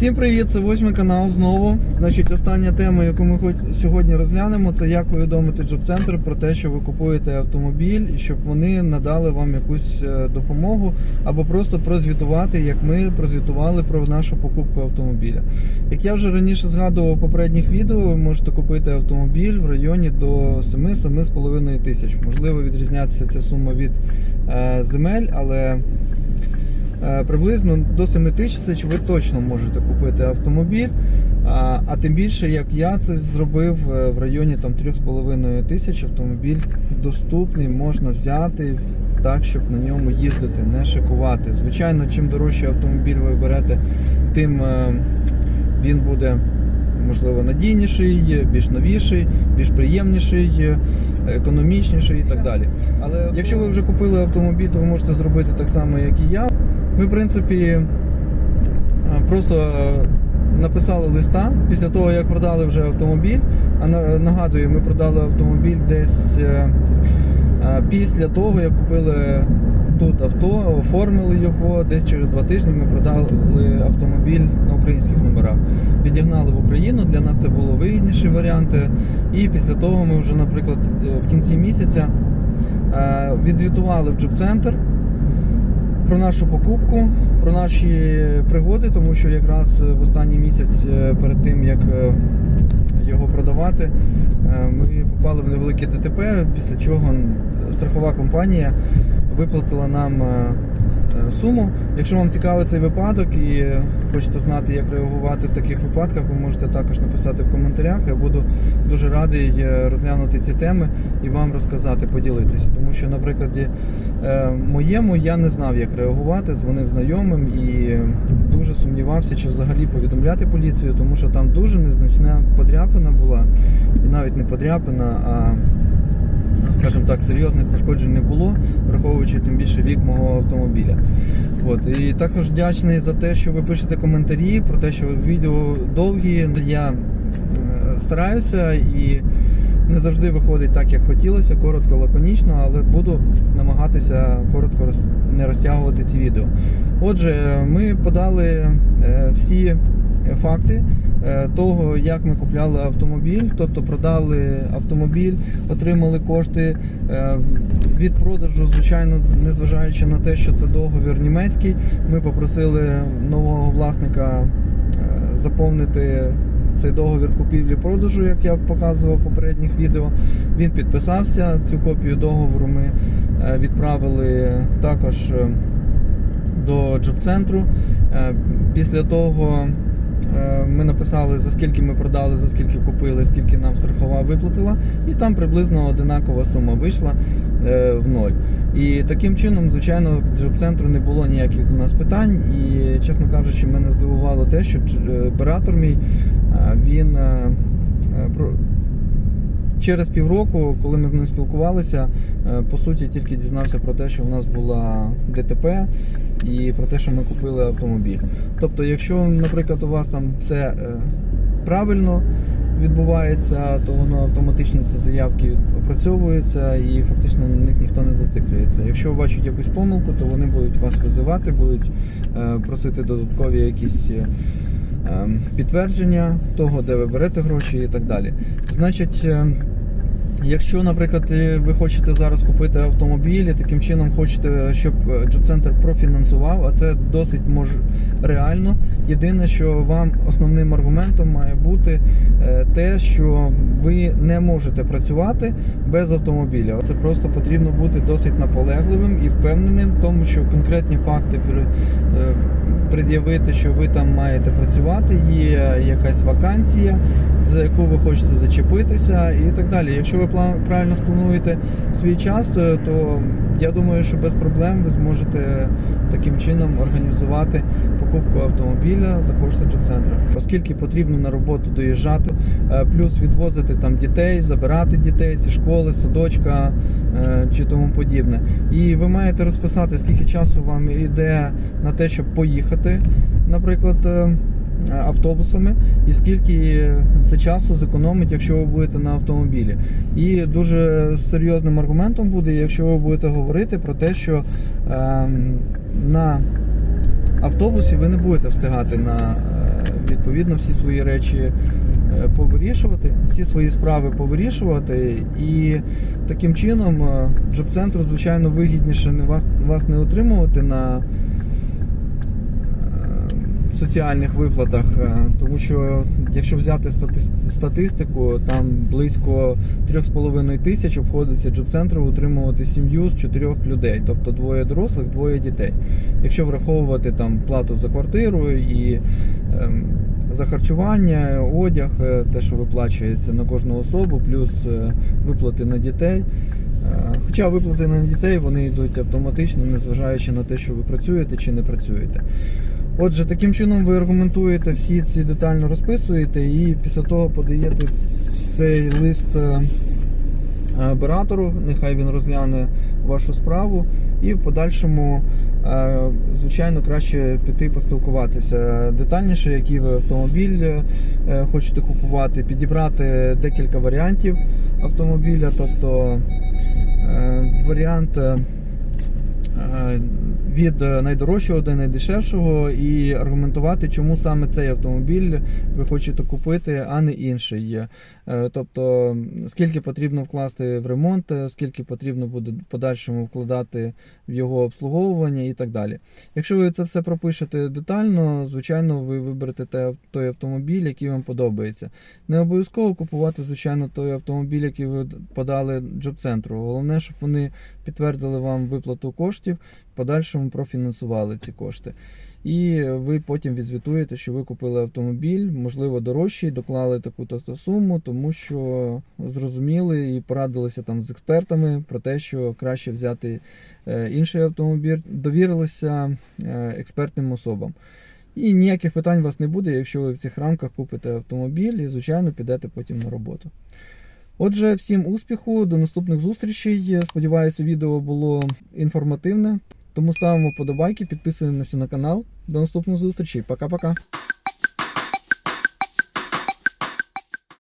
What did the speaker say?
Всім привіт! Це восьмий канал знову. Значить, остання тема, яку ми хоч сьогодні розглянемо, це як повідомити джоб-центр про те, що ви купуєте автомобіль, і щоб вони надали вам якусь е, допомогу, або просто прозвітувати, як ми прозвітували про нашу покупку автомобіля. Як я вже раніше згадував в попередніх відео, ви можете купити автомобіль в районі до 7-7,5 тисяч. Можливо, відрізняться ця сума від е, земель, але Приблизно до 7 тисяч ви точно можете купити автомобіль. А, а тим більше, як я це зробив е, в районі там 3,5 тисяч автомобіль доступний, можна взяти так, щоб на ньому їздити, не шикувати. Звичайно, чим дорожчий автомобіль ви берете, тим е, він буде. Можливо, надійніший, більш новіший, більш приємніший, економічніший і так далі. Але якщо ви вже купили автомобіль, то ви можете зробити так само, як і я. Ми, в принципі, е, просто е, написали листа після того, як продали вже автомобіль. А нагадую, ми продали автомобіль десь е, е, після того, як купили тут авто, оформили його. Десь через два тижні ми продали автомобіль на українських номерах. Відігнали в Україну. Для нас це було вигідніші варіанти. І після того ми вже, наприклад, е, в кінці місяця е, відзвітували в джоб-центр про нашу покупку, про наші пригоди, тому що якраз в останній місяць е, перед тим як е, його продавати, е, ми попали в невелике ДТП, після чого страхова компанія виплатила нам е, е, суму. Якщо вам цікавий цей випадок і хочете знати, як реагувати в таких випадках, ви можете також написати в коментарях. Я буду дуже радий е, розглянути ці теми і вам розказати, поділитися. Тому що, наприклад, е, моєму я не знав, як реагувати, дзвонив знайомим і дуже сумнівався, чи взагалі повідомляти поліцію, тому що там дуже незначна подряпина була, і навіть не подряпина, а скажімо так, серйозних пошкоджень не було, враховуючи тим більше вік мого автомобіля. От. І також вдячний за те, що ви пишете коментарі про те, що відео довгі. Я е, стараюся і не завжди виходить так, як хотілося, коротко, лаконічно, але буду намагатися коротко не розтягувати ці відео. Отже, ми подали е, всі факти того, як ми купляли автомобіль, тобто продали автомобіль, отримали кошти е, від продажу, звичайно, незважаючи на те, що це договір німецький. Ми попросили нового власника е, заповнити цей договір купівлі-продажу, як я показував в попередніх відео. Він підписався. Цю копію договору ми е, відправили також е, до джоб-центру. Е, Після того е, ми написали, за скільки ми продали, за скільки купили, скільки нам страхова виплатила, і там приблизно одинакова сума вийшла е, в ноль. І таким чином, звичайно, джоб-центру не було ніяких до нас питань. І, чесно кажучи, мене здивувало те, що е, оператор мій е, він е, е, через півроку, коли ми з ним спілкувалися, е, по суті, тільки дізнався про те, що в нас була ДТП і про те, що ми купили автомобіль. Тобто, якщо, наприклад, у вас там все е, правильно відбувається, то воно автоматично ці заявки опрацьовуються і фактично на них ніхто не зациклюється. Якщо бачать якусь помилку, то вони будуть вас визивати, будуть е, просити додаткові якісь. Е, ем, підтвердження того, де ви берете гроші і так далі. Значить, е, якщо, наприклад, е, ви хочете зараз купити автомобіль і таким чином хочете, щоб е, джоб-центр профінансував, а це досить мож... реально. Єдине, що вам основним аргументом має бути е, те, що ви не можете працювати без автомобіля. Це просто потрібно бути досить наполегливим і впевненим в тому, що конкретні факти е, пред'явити, що ви там маєте працювати, є якась вакансія, за яку ви хочете зачепитися і так далі. Якщо ви правильно сплануєте свій час, то, я думаю, що без проблем ви зможете таким чином організувати покупку автомобіля за кошти джоб-центру. Оскільки потрібно на роботу доїжджати, е, плюс відвозити там дітей, забирати дітей зі школи, садочка е, чи тому подібне. І ви маєте розписати, скільки часу вам йде на те, щоб поїхати, наприклад. е, Автобусами і скільки це часу зекономить, якщо ви будете на автомобілі. І дуже серйозним аргументом буде, якщо ви будете говорити про те, що ем, на автобусі ви не будете встигати на е, відповідно всі свої речі е, повирішувати, всі свої справи повирішувати. І таким чином джоб-центру, звичайно, вигідніше не вас, вас не отримувати на соціальних виплатах, е, тому що якщо взяти статистику, там близько 3,5 тисяч обходиться джоб-центру утримувати сім'ю з чотирьох людей, тобто двоє дорослих, двоє дітей. Якщо враховувати там плату за квартиру і ем, за харчування, одяг, е, те, що виплачується на кожну особу, плюс е, виплати на дітей. Хоча виплати на дітей вони йдуть автоматично, незважаючи на те, що ви працюєте чи не працюєте. Отже, таким чином ви аргументуєте всі ці детально розписуєте і після того подаєте цей лист е, оператору, нехай він розгляне вашу справу, і в подальшому, е, звичайно, краще піти поспілкуватися детальніше, який ви автомобіль е, хочете купувати, підібрати декілька варіантів автомобіля, тобто е, варіант. Е, від е, найдорожчого до найдешевшого і аргументувати, чому саме цей автомобіль ви хочете купити, а не інший. Е, Тобто, скільки потрібно вкласти в ремонт, скільки потрібно буде подальшому вкладати в його обслуговування і так далі. Якщо ви це все пропишете детально, звичайно, ви виберете той автомобіль, який вам подобається. Не обов'язково купувати, звичайно, той автомобіль, який ви подали джоб-центру. Головне, щоб вони підтвердили вам виплату коштів, в подальшому профінансували ці кошти. І ви потім відзвітуєте, що ви купили автомобіль, можливо, дорожчий, доклали таку-то суму, тому що зрозуміли і порадилися там з експертами про те, що краще взяти е, інший автомобіль, довірилися е, експертним особам. І ніяких питань у вас не буде, якщо ви в цих рамках купите автомобіль і, звичайно, підете потім на роботу. Отже, всім успіху, до наступних зустрічей. Сподіваюся, відео було інформативне. Тому ставимо подобайки, підписуємося на канал. До наступних зустрічей. Пока-пока.